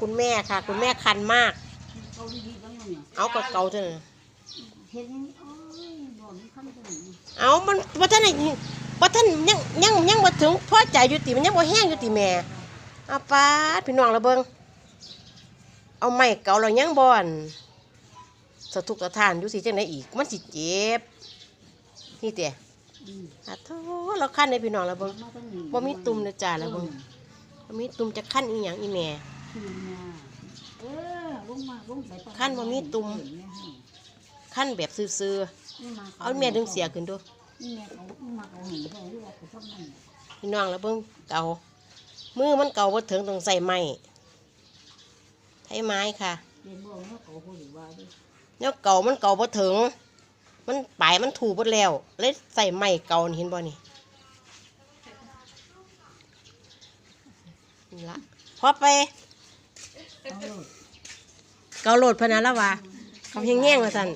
คุณแม่ค่ะ คุณแม่คันมาก เขาดีๆจังเลยเนี่ยเอาก็เกาเถอะเห็นอย่างนี้โอ้ยบ่มีคำตรงนี้เอามันว่าท่านไหนว่าท่านยังยังยังมาถึงพ่อใจอยู่ติมันยังบ่แห้งอยู่ติแม่เอาปาดพี่น้องละเบิงเอาไม้เกาเรายังบ่อนสะทุกสะท้านอยู่สิจังไดอีก มันสิเจ็บนี่เตะอืมอะโธ่เราคันในพี่น้องละเบิง มาตรงนี้บ่มีตุ่มเลยจ้าละเบิงบ่ มีตุ่มจะคันอีหยังอีแม่คือมา เออลงมาลงไปตรงขั้นบ่มีตุ่มคันแบบซื่อนี่มาๆเอาแม่ดึงเสียขึ้นดูนี่แม่เขามาเขาเห็นเขาเรียกว่าเขาชอบนั่นน่ะพี่น้องละเบิงเกามือมันเกาบ่ถึงต้องใส่ไม้ใช้ไม้ค่ะเรียนบ่ว่าเขาเขาหรือว่าด้วยเนี่ยเก่ามันเก่าบ่ถึง มันปลายมันถูกหมดแล้วเลยใส่ไม้เก่านี่เห็นบ่นี่นี่ละพอไป เอาเลยเกาโหลดพะนะละวะเขาแห้งๆว่าซั่น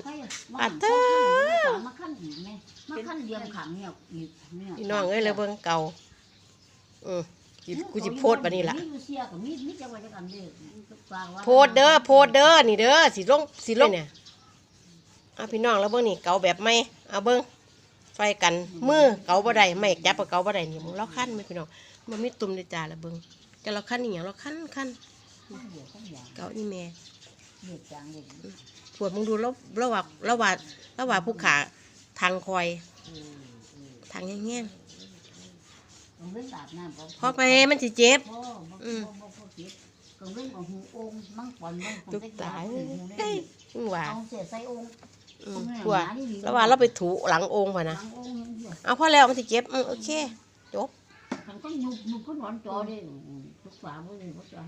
ปัดเถอะ มาขั้นอีกไหมมาขั้นเดียมขังเนี่ยอีกเนี่ยพี่น้องเอ้ยเลยเบิ่งเก่าอือสิกูสิโพดบัดนี้ล่ะ มีอยู่เสียกับมีมีจังหวะจังกันเด้อฝากว่าโพดเด้อโพดเด้อนี่เด้อสิลงสิลงเนี่ยเอาพี่น้องแล้วเบิ่งนี่เกาแบบไม่เอาเบิ่งไฟกันมือเกาบ่ได้ไม่จับกับเกาบ่ได้นี่มึงเราคันไหมพี่น้องมันมีตุ่มในจ่าละเบิ่งแต่เราคันอีหยังเราคันคันขั้น เดียวขั้นอย่างเกาอีแม่เด็กจังเด็กปวดมึงดูแล้วระหว่างระหว่างระหว่างผู้ขาทางคอยทางแง่งต้องเล่นอาบน้ำๆพอไปมันสิเจ็บพ่อบ่บ่บ่บ่เก็บต้องเล่นกับหูองค์มั่งปอนมั่งจุกตายเฮ้เฮ้ยมึงว่าเอาเสียใส่องค์อืมกลัวระหว่างเราไปถูหลังองค์ป่ะหลันะงองค์อย่างเดียวเอาพอแล้วมันสิเจ็บอืมโอเคจบมันก็ยุบยุบก็นอนจอได้ทุกฝาบ่ได้บ่จะหาย